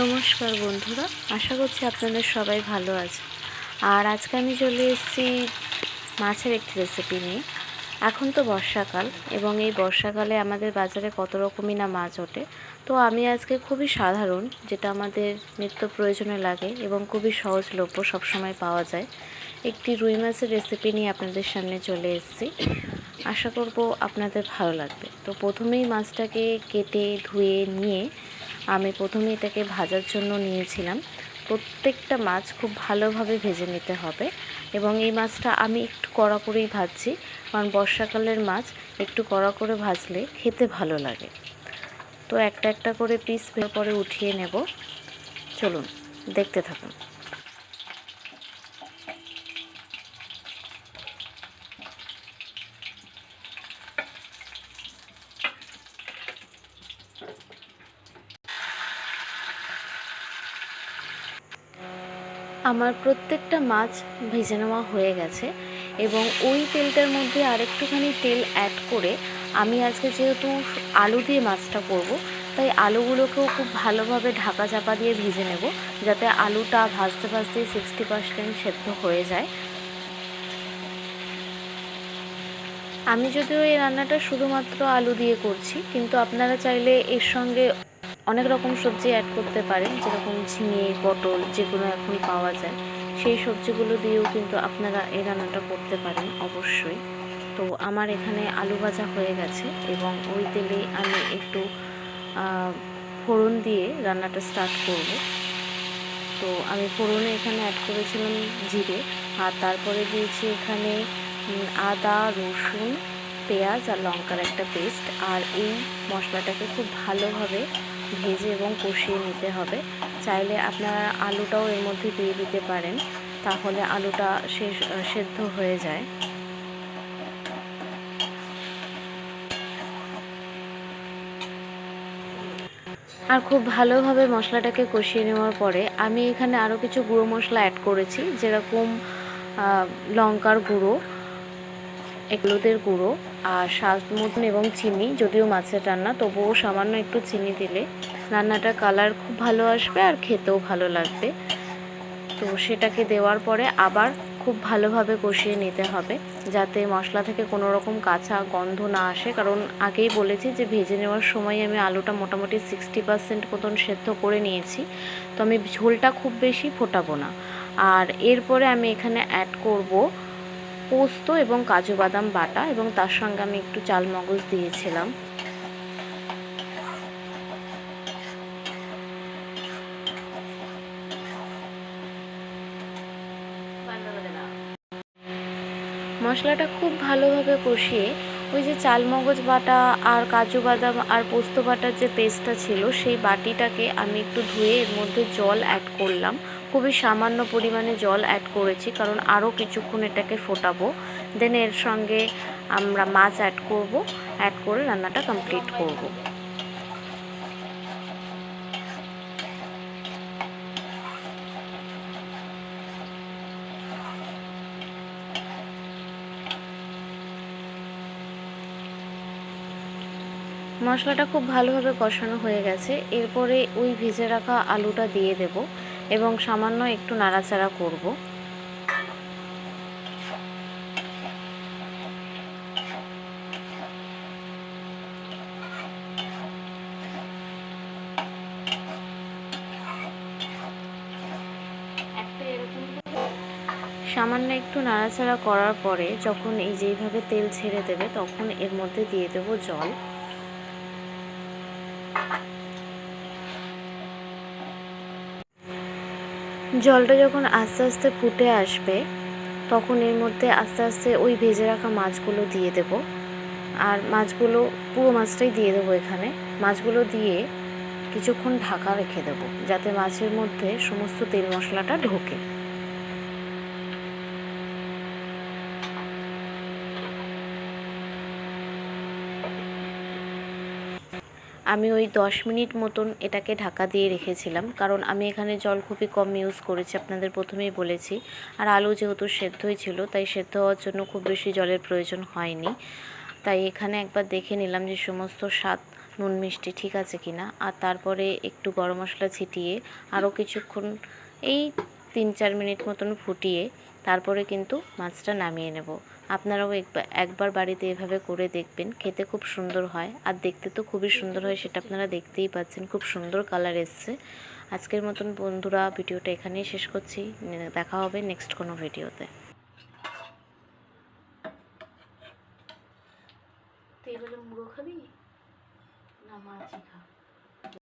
নমস্কার বন্ধুরা, আশা করছি আপনাদের সবাই ভালো আছে আর আজকে আমি চলে এসেছি মাছের একটি রেসিপি নিয়ে। এখন তো বর্ষাকাল এবং এই বর্ষাকালে আমাদের বাজারে কত রকমই না মাছ ওঠে। তো আমি আজকে খুবই সাধারণ, যেটা আমাদের নিত্য প্রয়োজনে লাগে এবং খুবই সহজলভ্য সবসময় পাওয়া যায়, একটি রুই মাছের রেসিপি নিয়ে আপনাদের সামনে চলে এসেছি। আশা করব আপনাদের ভালো লাগবে। তো প্রথমেই মাছটাকে কেটে ধুয়ে নিয়ে আমি প্রথমে এটাকে ভাজার জন্য নিয়েছিলাম। প্রত্যেকটা মাছ খুব ভালোভাবে ভেজে নিতে হবে এবং এই মাছটা আমি একটু কড়া করেই ভাজছি, কারণ বর্ষাকালের মাছ একটু কড়া করে ভাজলে খেতে ভালো লাগে। তো একটা একটা করে পিস পরে উঠিয়ে নেব। চলুন, দেখতে থাকুন। আমার প্রত্যেকটা মাছ ভেজে নেওয়া হয়ে গেছে এবং ওই তেলটার মধ্যে আরেকটুখানি তেল অ্যাড করে আমি আজকে যেহেতু আলু দিয়ে মাছটা করব, তাই আলুগুলোকেও খুব ভালোভাবে ঢাকা চাপা দিয়ে ভেজে নেব যাতে আলুটা ভাজতে ভাজতে সিক্সটি পার্সেন্ট সেদ্ধ হয়ে যায়। আমি যদিও এই রান্নাটা শুধুমাত্র আলু দিয়ে করছি, কিন্তু আপনারা চাইলে এর সঙ্গে অনেক রকম সবজি অ্যাড করতে পারেন, যেরকম ঝিঙে, পটল যেগুলো এখন পাওয়া যায়। সেই সবজিগুলো দিয়েও কিন্তু আপনারা এই রান্নাটা করতে পারেন অবশ্যই। তো আমার এখানে আলু ভাজা হয়ে গেছে এবং ওই তেলে আমি একটু ফোড়ন দিয়ে রান্নাটা স্টার্ট করব। তো আমি ফোড়নে এখানে অ্যাড করেছিলাম জিরে আর তারপরে দিয়েছি এখানে আদা, রসুন, পেঁয়াজ আর লঙ্কার একটা পেস্ট আর এই মশলাটাকে খুব ভালোভাবে ভেজে এবং কষিয়ে নিতে হবে। চাইলে আপনারা আলুটাও এর মধ্যে দিয়ে দিতে পারেন, তাহলে আলুটা শেষ সেদ্ধ হয়ে যায়। আর খুব ভালোভাবে মশলাটাকে কষিয়ে নেওয়ার পরে আমি এখানে আরও কিছু গুঁড়ো মশলা অ্যাড করেছি, যেরকম লঙ্কার গুঁড়ো। হলুদের গুঁড়ো আর স্বাদ মতন এবং চিনি, যদিও মাছের রান্না, তবুও সামান্য একটু চিনি দিলে রান্নাটা কালার খুব ভালো আসবে আর খেতেও ভালো লাগবে। তো সেটাকে দেওয়ার পরে আবার খুব ভালোভাবে কষিয়ে নিতে হবে, যাতে মশলা থেকে কোনো রকম কাঁচা গন্ধ না আসে। কারণ আগেই বলেছি যে ভেজে নেওয়ার সময় আমি আলুটা মোটামুটি সিক্সটি পার্সেন্ট মতন সেদ্ধ করে নিয়েছি। তো আমি ঝোলটা খুব বেশি ফোটাবো না। আর এরপরে আমি এখানে অ্যাড করব পোস্ত এবং কাজু বাদাম বাটা এবং তার সঙ্গে আমি একটু চাল মগজ দিয়েছিলাম। মশলাটা খুব ভালোভাবে কষিয়ে ওই যে চাল মগজ বাটা আর কাজু বাদাম আর পোস্ত বাটার যে পেস্টটা ছিল, সেই বাটিটাকে আমি একটু ধুয়ে এর মধ্যে জল অ্যাড করলাম। খুবই সামান্য পরিমাণে জল অ্যাড করেছি, কারণ আরও কিছুক্ষণ এটাকে ফোটাবো। দেন এর সঙ্গে আমরা মাছ অ্যাড করব অ্যাড করে রান্নাটা কমপ্লিট করব। মশলাটা খুব ভালোভাবে কষানো হয়ে গেছে। এরপরে ওই ভেজে রাখা আলুটা দিয়ে দেব। এবং সামান্য একটু নাড়াচাড়া করব। সামান্য একটু নাড়াচাড়া করার পরে যখন এই যেইভাবে তেল ছেড়ে দেবে তখন এর মধ্যে দিয়ে দেব জল। জলটা যখন আস্তে আস্তে ফুটে আসবে, তখন এর মধ্যে আস্তে আস্তে ওই ভেজে রাখা মাছগুলো দিয়ে দেব। আর মাছগুলো, পুরো মাছটাই দিয়ে দেবো এখানে। মাছগুলো দিয়ে কিছুক্ষণ ঢাকা রেখে দেবো, যাতে মাছের মধ্যে সমস্ত তেল মশলাটা ঢোকে। আমি ওই দশ মিনিট মতন এটাকে ঢাকা দিয়ে রেখেছিলাম, কারণ আমি এখানে জল খুবই কম ইউজ করেছি, আপনাদের প্রথমেই বলেছি। আর আলু যেহেতু সেদ্ধই ছিল, তাই সেদ্ধ হওয়ার জন্য খুব বেশি জলের প্রয়োজন হয়নি। তাই এখানে একবার দেখে নিলাম যে সমস্ত স্বাদ নুন মিষ্টি ঠিক আছে কি না আর তারপরে একটু গরম মশলা ছিটিয়ে আরও কিছুক্ষণ, এই তিন চার মিনিট মতন ফুটিয়ে তারপরে কিন্তু মাছটা নামিয়ে নেব। আপনারাও একবার একবার বাড়িতে এভাবে করে দেখবেন, খেতে খুব সুন্দর হয়। আর দেখতে তো খুবই সুন্দর হয়, সেটা আপনারা দেখতেই পাচ্ছেন, খুব সুন্দর কালার এসছে। আজকের মতন বন্ধুরা, ভিডিওটা এখানেই শেষ করছি। দেখা হবে নেক্সট কোনো ভিডিওতে। এবারে মুড়ো খাবি? না মাছই খা